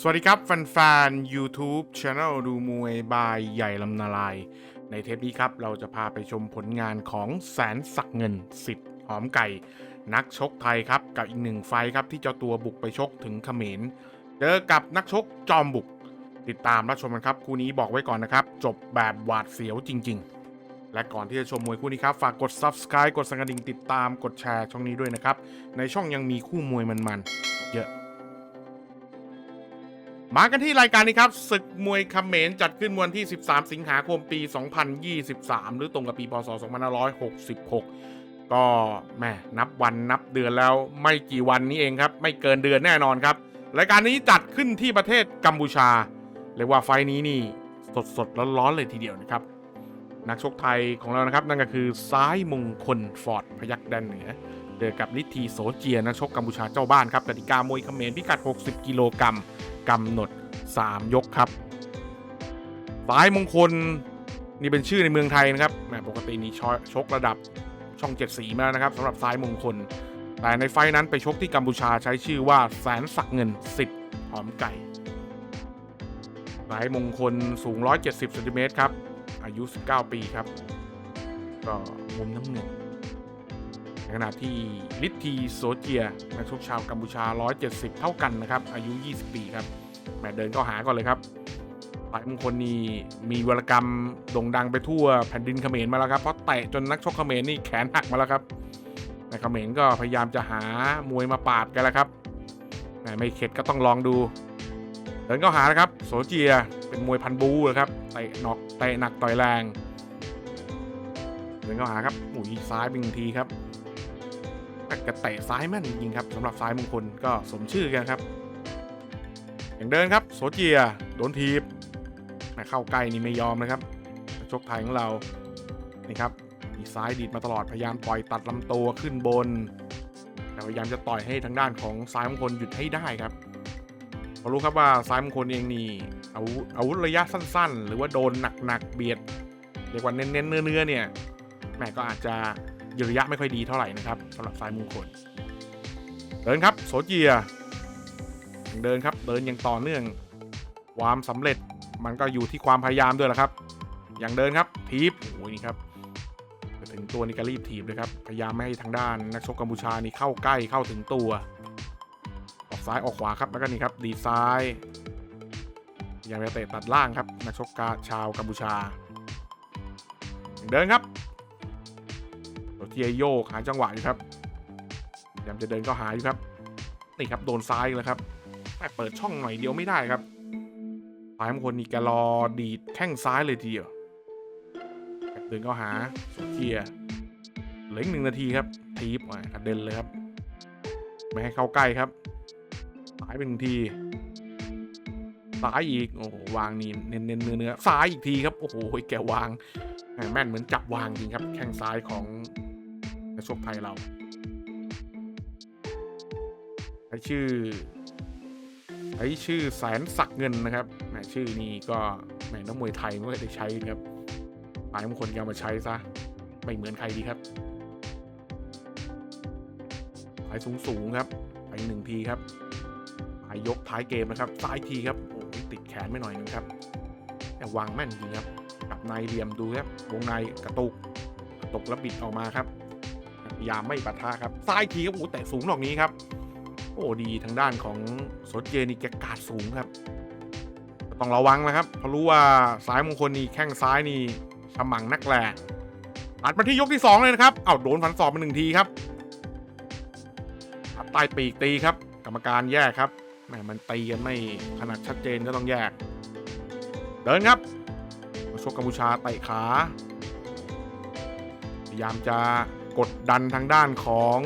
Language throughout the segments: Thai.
สวัสดีครับแฟนๆ YouTube Channel ดูมวยบายใหญ่ลำนาลาย ในเทปนี้ครับ เราจะพาไปชมผลงานของแสนศักเงินสิทธิ์หอมไก่ นักชกไทยครับ กับอีกหนึ่งไฟครับ ที่เจ้าตัวบุกไปชกถึงเขมรเจอกับนักชกจอมบุก ติดตามรับชมกันครับ คู่นี้บอกไว้ก่อนนะครับ จบแบบหวาดเสียวจริง ๆ และก่อนที่จะชมมวยคู่นี้ครับ ฝากกด Subscribe กดสั่นกระดิ่งติดตามกดแชร์ช่องนี้ด้วยนะครับในช่องยังมีคู่มวยมันๆเยอะ มากันที่รายการนี้ครับศึกมวยเขมรจัดขึ้นวันที่ 13 สิงหาคมปี 2023 หรือตรงกับปีพศ 2566 ก็แม่นับวันนับเดือนแล้วไม่กี่วันนี้เองครับ ไม่เกินเดือนแน่นอนครับ รายการนี้จัดขึ้นที่ประเทศกัมพูชา เรียกว่าไฟนี้นี่สดสดๆร้อนๆเลยทีเดียวนะครับ นักชกไทยของเรานะครับนั่นก็คือซ้ายมงคลฟอร์ดพยักแดนเหนือ เจอกับนิทีโสเจียนักชกกัมพูชาเจ้าบ้านครับกติกามวยเขมรพิกัด 60 กิโลกรัมกำหนด 3 ยกครับซ้ายมงคลนี่เป็นชื่อในเมืองไทยนะครับแมปกตินี่ชชกระดับช่องเจ็ดสีมาแล้วนะครับสำหรับซ้ายมงคล แต่ในไฟนั้นไปชกที่กัมพูชาใช้ชื่อว่าแสนศักเงินสิทธิ์หอมไก่ซ้ายมงคลสูง 170เซนติเมตรครับ อายุ 19 ปีครับ ก็มุมน้ำเงิน ในขณะที่ลิทีโซเจียนักชกชาวกัมพูชา 170 เท่ากันนะครับ อายุ 20 ปีครับแหมเดินก็หาก่อนเลยครับฝ่ายมงคลนี่มีวรกรรมโด่งดังไปทั่วแผ่นดินเขมรมาแล้วครับ เพราะเตะจนนักชกเขมรนี่แขนหักมาแล้วครับในเขมรก็พยายามจะหามวยมาปราบกันแล้วครับแหมไม่เข็ดก็ต้องลองดู เดินก็หานะครับ โสเจียเป็นมวยพันบูนะครับเตะหนอกเตะหนักต่อยแรงเดินก็หาครับอุ้ยซ้ายเป็นทีครับ กระเตะซ้ายแม่นจริงครับสำหรับซ้ายมงคลก็สมชื่อกันครับ อย่างเดินครับโสเจียโดนทีบแม่เข้าใกล้นี่ไม่ยอมนะครับชกไทยของเรานี่ครับมีซ้ายดีดมาตลอดพยายามต่อยตัดลำตัวขึ้นบนแต่พยายามจะต่อยให้ทางด้านของซ้ายมงคลหยุดให้ได้ครับเพราะรู้ครับว่าซ้ายมงคลเองนี่อาวุธอาวุธระยะสั้น ๆ หรือว่าโดนหนักๆเบียดเรียกว่าเน้นๆเนื้อๆเนี่ยแม่ก็อาจจะ ระยะไม่ค่อยดีเท่าไหร่นะครับสำหรับซ้ายมงคลเดินครับโสเจียยังเดินครับเดินอย่างต่อเนื่อง ความสำเร็จมันก็อยู่ที่ความพยายามด้วยแหละครับ อย่างเดินครับทีบโอ้ยนี่ครับถึงตัวนี่ก็รีบทีบเลยครับ พยายามไม่ให้ทางด้านนักชกกัมพูชานี่เข้าใกล้เข้าถึงตัวออกซ้ายออกขวาครับแล้วก็นี่ครับดีซ้ายพยายามจะเตะตัดล่างครับนักชกกาชาวกัมพูชา เดินครับ ทียโยกหาจังหวะอยู่ครับพยายามจะเดินก็หาอยู่ครับ นี่ครับโดนซ้ายเลยครับแต่เปิดช่องหน่อยเดียวไม่ได้ครับฝ่ายมงคลนี่แกรอดีดแข้งซ้ายเลยทีเดียวเดินก็หาโรเทียเหลืออีกหนึ่งนาทีครับทีบอะกระเด็นเลยครับไม่ให้เข้าใกล้ครับซ้ายเป็นหนึ่งทีซ้ายอีกโอ้โหวางนี่เน้นเน้นเนื้อเนื้อซ้ายอีกทีครับโอ้โหแกวางแม่นเหมือนจับวางจริงครับ แข้งซ้ายของ นักชกไทยเราใช้ชื่อใช้ชื่อแสนศักเงินนะครับแหมชื่อนี้ก็แหมนักมวยไทยไม่เคยได้ใช้ครับหลายคนยามาใช้ซะไม่เหมือนใครดีครับไปสูงสูงๆครับไปหนึ่งทีครับไปยยกท้ายเกมนะครับ ซ้ายทีครับโอ้ยติดแขนไม่หน่อยนึงครับแต่วางแม่นจริงครับกับในเหลี่ยมดูครับวงในกระตุกกระตุกแล้วบิดออกมาครับ ยามไม่ปะทะครับซ้ายทีครับโอ้แต่สูงดอกนี้ครับ โอ้ดีทางด้านของโสดเจนี่แกกาดสูงครับ ต้องระวังนะครับ เพราะรู้ว่าซ้ายมงคลนี่แข้งซ้ายนี่ฉมังนักแหล่ตัดมาที่ยกที่ 2 เลยนะครับเอ้าโดนฟันศอกไปหนึ่งทีครับตัดใต้ปีกตีครับ กรรมการแยกครับแหมมันตีกันไม่ขนาดชัดเจนก็ต้องแยก เดินครับชกกัมพูชาเตะขา พยายามจะ กดดันทางด้านของ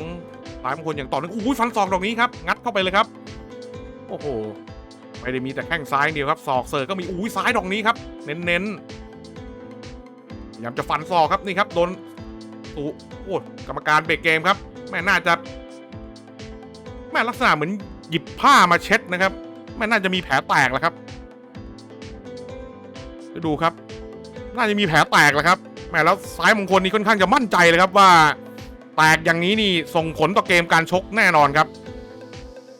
ซ้ายมงคลอย่างต่อเนื่องอุ้ยฟันศอกดอกนี้ครับ งัดเข้าไปเลยครับ โอ้โห ไม่ได้มีแต่แข้งซ้ายเดียวครับ ศอกเสร์ก็มีอุ้ยซ้ายดอกนี้ครับ เน้นๆพยายามจะฟันศอกครับนี่ครับโดนตูโอ้กรรมการเบรกเกมครับ แม่น่าจะ แม่ลักษณะเหมือนหยิบผ้ามาเช็ดนะครับ แม่น่าจะมีแผลแตกแล้วครับดูครับ น่าจะมีแผลแตกแล้วครับแหมแล้วซ้ายมงคลนี่ค่อนข้างจะมั่นใจเลยครับว่า แตกอย่างนี้นี่ส่งผลต่อเกมการชกแน่นอนครับ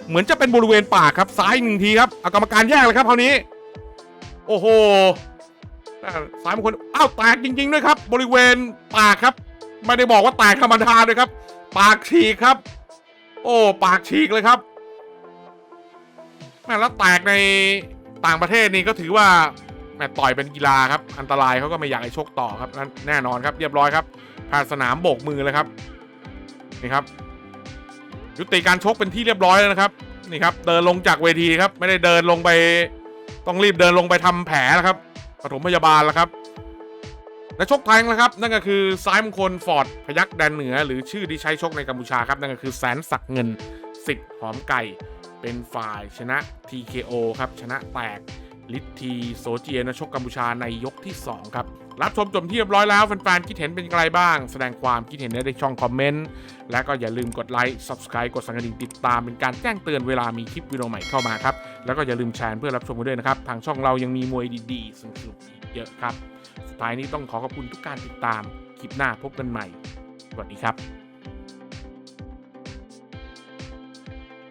เหมือนจะเป็นบริเวณปากครับซ้ายหนึ่งทีครับเอากรรมการแยกเลยครับคราวนี้ โอ้โหอ่าซ้ายบางคนอ้าวแตกจริง ๆ ด้วยครับ บริเวณปากครับ ไม่ได้บอกว่าแตกธรรมดาเลยครับ ปากฉีกครับ โอ้ปากฉีกเลยครับแม่แล้วแตกในต่างประเทศนี่ก็ถือว่า แม่ต่อยเป็นกีฬาครับ อันตรายเขาก็ไม่อยากให้ชกต่อครับแน่นอนครับ เรียบร้อยครับผ่านสนามโบกมือเลยครับนี่ครับ ยุติการชกเป็นที่เรียบร้อยแล้วนะครับนี่ครับ เดินลงจากเวทีครับ ไม่ได้เดินลงไป ต้องรีบเดินลงไปทำแผลแล้วครับปฐมพยาบาลแล้วครับและชกไทยนะครับ นั่นก็คือซ้ายมงคลฟอร์ดพยักแดนเหนือ หรือชื่อที่ใช้ชกในกัมพูชาครับ นั่นก็คือแสนศักเงินสิทธิ์หอมไก่ เป็นฝ่ายชนะ TKO ครับ ชนะแตก ลิททีโซเจียนะชกกัมพูชาในยกที่ 2 ครับ รับชมจบที่เรียบร้อยแล้วแฟนๆคิดเห็นเป็นอย่างไรบ้าง แสดงความคิดเห็นได้ในช่องคอมเมนต์และก็อย่าลืมกดไลค์ Subscribe กดสั่นกระดิ่งติดตามเป็นการแจ้งเตือนเวลามีคลิปวิดีโอใหม่เข้ามาครับ แล้วก็อย่าลืมแชร์เพื่อรับชมกันด้วยนะครับ ทางช่องเรายังมีมวยดีๆสนุกๆอีกเยอะครับสุดท้ายนี้ต้องขอขอบคุณทุกการติดตามคลิปหน้าพบกันใหม่สวัสดีครับ